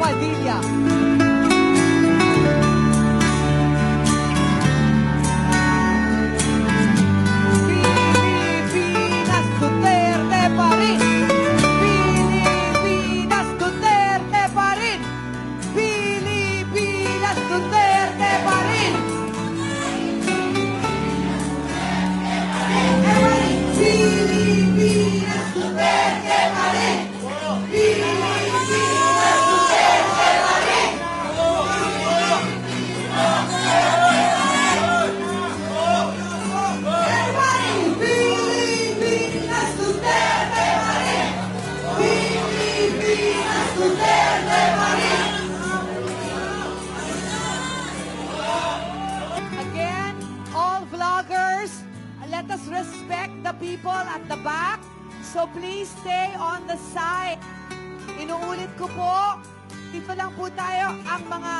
quadrilha. People at the back. So please stay on the side. Inuulit ko po, dito lang po tayo ang mga